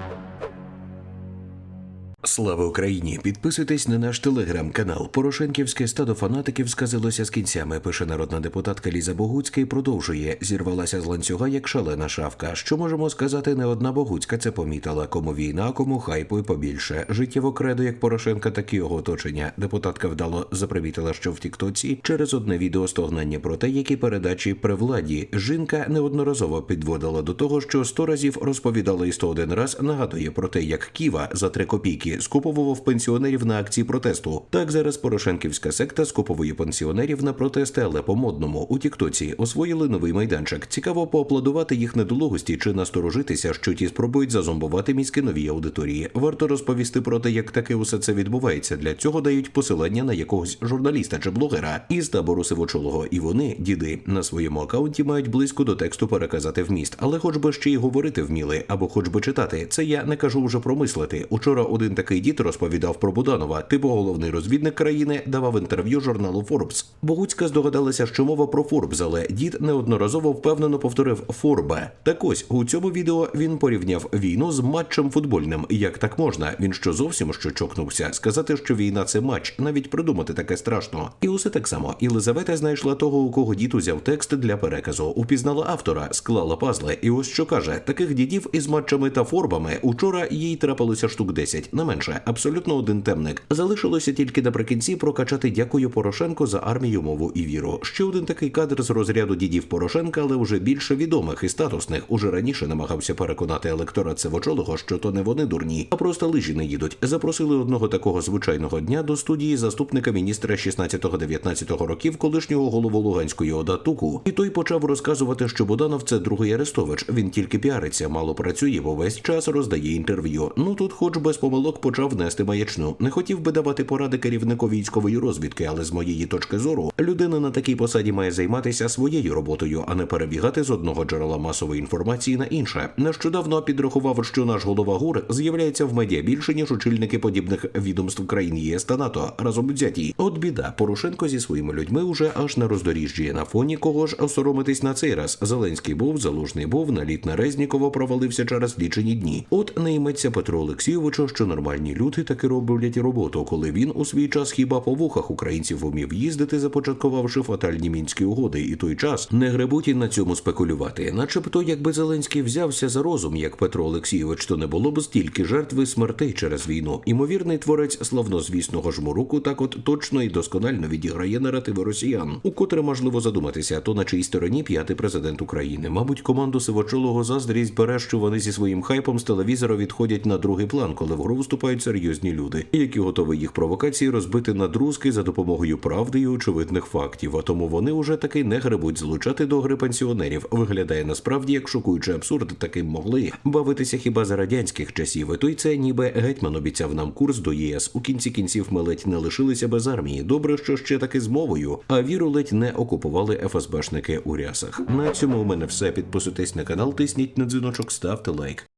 Thank you. Слава Україні! Підписуйтесь на наш телеграм-канал. Порошенківське стадо фанатиків сказилося з кінцями. Пише народна депутатка Ліза Богуцька і продовжує. Зірвалася з ланцюга як шалена шавка. Що можемо сказати? Не одна Богуцька це помітила. Кому війна, кому хайпу і побільше. Життєво кредо як Порошенка, так і його оточення. Депутатка вдало запримітила, що в Тіктоці через одне відео стогнання про те, які передачі при владі жінка неодноразово підводила до того, що сто разів розповідала і 101 раз нагадує про те, як Ківа за три копійки скуповував пенсіонерів на акції протесту. Так зараз Порошенківська секта скуповує пенсіонерів на протести, але по модному у Тіктоці освоїли новий майданчик. Цікаво поаплодувати їх недолугості чи насторожитися, що ті спробують зазомбувати міські нові аудиторії. Варто розповісти про те, як таке усе це відбувається. Для цього дають посилання на якогось журналіста чи блогера із табору сивочолого. І вони, діди, на своєму акаунті мають близько до тексту переказати вміст, але хоч би ще й говорити вміли, або хоч би читати. Це я не кажу вже про мислити. Учора один такий дід розповідав про Буданова, типу головний розвідник країни, давав інтерв'ю журналу Forbes. Богуцька здогадалася, що мова про Forbes, але дід неодноразово впевнено повторив Форбе. Так ось у цьому відео він порівняв війну з матчем футбольним. Як так можна? Він що зовсім що чокнувся? Сказати, що війна це матч, навіть придумати таке страшно. І усе так само. Єлизавета знайшла того, у кого дід узяв текст для переказу, упізнала автора, склала пазли. І ось що каже: таких дідів із матчами та форбами учора їй трапилося штук 10, не менше, абсолютно один темник. Залишилося тільки наприкінці прокачати дякую Порошенко за армію, мову і віру. Ще один такий кадр з розряду дідів Порошенка, але вже більше відомих і статусних. Уже раніше намагався переконати електорат Севочолого, що то не вони дурні, а просто лижі не їдуть. Запросили одного такого звичайного дня до студії заступника міністра 16-19 років, колишнього голову Луганської ОДА Туку. І той почав розказувати, що Буданов це другий Арестович. Він тільки піариться, мало працює, бо весь час роздає інтерв'ю. Ну тут, хоч без помилок, почав нести маячну. Не хотів би давати поради керівнику військової розвідки, але з моєї точки зору, людина на такій посаді має займатися своєю роботою, а не перебігати з одного джерела масової інформації на інше. Нещодавно підрахував, що наш голова ГУР з'являється в медіа більше ніж очільники подібних відомств країн єС та НАТО разом взяті. От біда, Порошенко зі своїми людьми уже аж на роздоріжжі. На фоні кого ж осоромитись на цей раз. Зеленський був, залужний був, наліт на Резнікова провалився через лічені дні. От не йметься Петро Олексійовичу, що нормальні люди таки роблять роботу, коли він у свій час хіба по вухах українців умів їздити, започаткувавши фатальні мінські угоди, і той час не гребуть і на цьому спекулювати. Начебто, якби Зеленський взявся за розум, як Петро Олексійович, то не було б стільки жертв і смертей через війну. Імовірний творець славнозвісного жмуруку так от точно і досконально відіграє наративи росіян, укотре можливо задуматися, то на чиїй стороні п'ятий президент України. Мабуть, команду сивочолого заздрість бере, що вони зі своїм хайпом з телевізора відходять на другий план, коли в гру вступають серйозні люди, які готові їх провокації розбити на друзки за допомогою правди і очевидних фактів. А тому вони уже таки не гребуть злучати до гри пенсіонерів. Виглядає насправді як шокуючий абсурд. Таким могли бавитися хіба за радянських часів. І той це ніби гетьман обіцяв нам курс до ЄС. У кінці кінців ми ледь не лишилися без армії. Добре, що ще таки з мовою, а віру ледь не окупували ФСБшники у рясах. На цьому у мене все. Підписуйтесь на канал, тисніть на дзвіночок, ставте лайк.